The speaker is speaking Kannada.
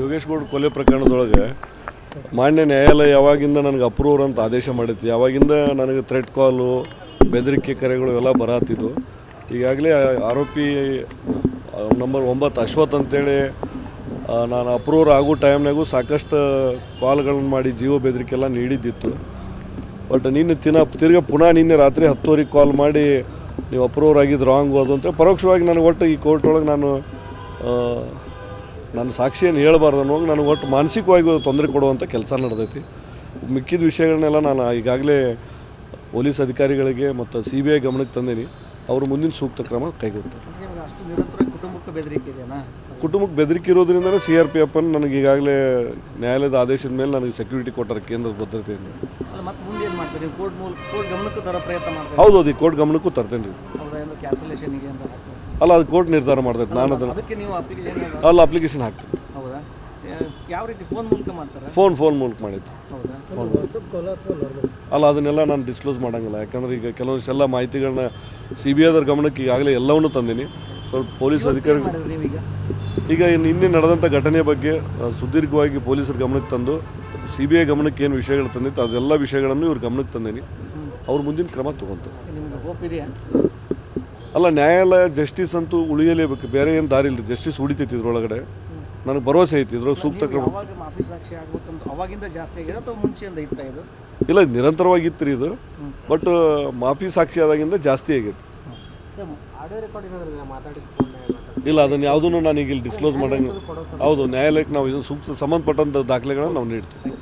ಯೋಗೇಶ್ ಗೌಡ್ ಕೊಲೆ ಪ್ರಕರಣದೊಳಗೆ ಮಾನ್ಯ ನ್ಯಾಯಾಲಯ ಯಾವಾಗಿಂದ ನನಗೆ ಅಪ್ರೂವರ್ ಅಂತ ಆದೇಶ ಮಾಡಿತ್ತು, ಯಾವಾಗಿಂದ ನನಗೆ ಥ್ರೆಟ್ ಕಾಲು ಬೆದರಿಕೆ ಕರೆಗಳು ಎಲ್ಲ ಬರತ್ತಿದ್ವು ಈಗಾಗಲೇ ಆರೋಪಿ ನಂಬರ್ ಒಂಬತ್ತು ಅಶ್ವಥ್ ಅಂತೇಳಿ ನಾನು ಅಪ್ರೂವರ್ ಆಗೋ ಟೈಮ್ನಾಗೂ ಸಾಕಷ್ಟು ಕಾಲ್ಗಳನ್ನು ಮಾಡಿ ಜೀವ ಬೆದರಿಕೆ ಎಲ್ಲ ನೀಡಿದ್ದಿತ್ತು. ಬಟ್ ನಿನ್ನೆ ತಿನ್ನ ತಿರ್ಗಾ ಪುನಃ ನಿನ್ನೆ ರಾತ್ರಿ ಹತ್ತುವರೆಗೆ ಕಾಲ್ ಮಾಡಿ ನೀವು ಅಪ್ರೂವರ್ ಆಗಿದ್ದು ರಾಂಗ್ ಅದು ಅಂತ ಪರೋಕ್ಷವಾಗಿ ನನಗೆ ಒಟ್ಟು ಈ ಕೋರ್ಟ್ ಒಳಗೆ ನಾನು ನನ್ನ ಸಾಕ್ಷಿಯನ್ನು ಹೇಳಬಾರ್ದು ಅನ್ನೋವಾಗ ನನಗೆ ಒಟ್ಟು ಮಾನಸಿಕವಾಗಿ ತೊಂದರೆ ಕೊಡುವಂಥ ಕೆಲಸ ನಡೆದೈತಿ. ಮಿಕ್ಕಿದ ವಿಷಯಗಳನ್ನೆಲ್ಲ ನಾನು ಈಗಾಗಲೇ ಪೊಲೀಸ್ ಅಧಿಕಾರಿಗಳಿಗೆ ಮತ್ತು ಸಿ ಬಿ ಐ ಗಮನಕ್ಕೆ ತಂದೀನಿ. ಅವರು ಮುಂದಿನ ಸೂಕ್ತ ಕ್ರಮ ಕೈಗೊಳ್ತಾರೆ. ಕುಟುಂಬಕ್ಕೆ ಬೆದರಿಕೆ ಇರೋದ್ರಿಂದನೇ ಸಿ ಆರ್ ಪಿ ಎಫ್ ಅನ್ನು ನನಗೆ ಈಗಾಗಲೇ ನ್ಯಾಯಾಲಯದ ಆದೇಶದ ಮೇಲೆ ನನಗೆ ಸೆಕ್ಯೂರಿಟಿ ಕೊಟ್ಟಾರೆ ಕೇಂದ್ರದ ಭದ್ರತೆಯಿಂದ ಹೌದು ಹೌದು ಅದು ಈ ಕೋರ್ಟ್ ಗಮನಕ್ಕೂ ತರ್ತೇನೆ ರೀ. ಕ್ಯಾನ್ಸಲೇಷನ್ಗೆ ಅಂತ? ಅಲ್ಲ ಅದು ಕೋರ್ಟ್ ನಿರ್ಧಾರ ಮಾಡ್ತೈತೆ ನಾನು ಅದನ್ನು ಅದಕ್ಕೆ ನೀವು ಅಪ್ಲಿಕೇಶನ್ ಅಲ್ಲ ಅಪ್ಲಿಕೇಶನ್ ಹಾಕ್ತೀನಿ. ಹೌದಾ? ಯಾವ ರೀತಿ ಫೋನ್ ಮೂಲಕ ಮಾಡ್ತಾರೆ? ಫೋನ್ ಫೋನ್ ಮೂಲಕ ಮಾಡಿದ್ದು. ಅಲ್ಲ ಅದನ್ನೆಲ್ಲ ನಾನು ಡಿಸ್ಕ್ಲೋಸ್ ಮಾಡೋಂಗಿಲ್ಲ. ಯಾಕಂದ್ರೆ ಈಗ ಕೆಲವೊಂದಿಷ್ಟೆಲ್ಲ ಮಾಹಿತಿಗಳನ್ನ ಸಿ ಬಿ ಐದರ ಗಮನಕ್ಕೆ ಈಗಾಗಲೇ ಎಲ್ಲವನ್ನೂ ತಂದೀನಿ. ಸ್ವಲ್ಪ ಪೊಲೀಸ್ ಅಧಿಕಾರಿ ಮಾಡಿದ್ರಿ ನೀವೀಗ ಈಗ? ನಿನ್ನೆ ನಡೆದಂಥ ಘಟನೆ ಬಗ್ಗೆ ಸುದೀರ್ಘವಾಗಿ ಪೊಲೀಸರ ಗಮನಕ್ಕೆ ತಂದು ಸಿ ಬಿ ಐ ಗಮನಕ್ಕೆ ಏನು ವಿಷಯಗಳು ತಂದಿತ್ತು ಅದೆಲ್ಲ ವಿಷಯಗಳನ್ನು ಇವ್ರ ಗಮನಕ್ಕೆ ತಂದೀನಿ. ಅವ್ರ ಮುಂದಿನ ಕ್ರಮ ತಗೊಂತಾರೆ. ಅಲ್ಲ ನ್ಯಾಯಾಲಯ ಜಸ್ಟಿಸ್ ಅಂತೂ ಉಳಿಯಲೇಬೇಕು. ಬೇರೆ ಏನು ದಾರಿ ಇಲ್ಲ. ಜಸ್ಟಿಸ್ ಉಳಿತೈತಿ ಇದ್ರೊಳಗಡೆ. ನನಗೆ ಭರವಸೆ ಐತಿ ಇದ್ರೊಳಗೆ ಸೂಕ್ತ ಕ್ರಮ. ಇಲ್ಲ ನಿರಂತರವಾಗಿ ಇತ್ತು ರೀ ಇದು. ಬಟ್ ಮಾಫಿ ಸಾಕ್ಷಿ ಆದಾಗಿಂದ ಜಾಸ್ತಿ ಆಗೈತಿ. ಇಲ್ಲ ಅದನ್ನು ಯಾವುದನ್ನು ನಾನು ಈಗ ಇಲ್ಲಿ ಡಿಸ್ಕ್ಲೋಸ್ ಮಾಡಂಗೆ ಹೌದು ನ್ಯಾಯಾಲಯಕ್ಕೆ ನಾವು ಇದು ಸೂಕ್ತ ಸಂಬಂಧಪಟ್ಟಂಥ ದಾಖಲೆಗಳನ್ನು ನಾವು ನೀಡ್ತೀವಿ.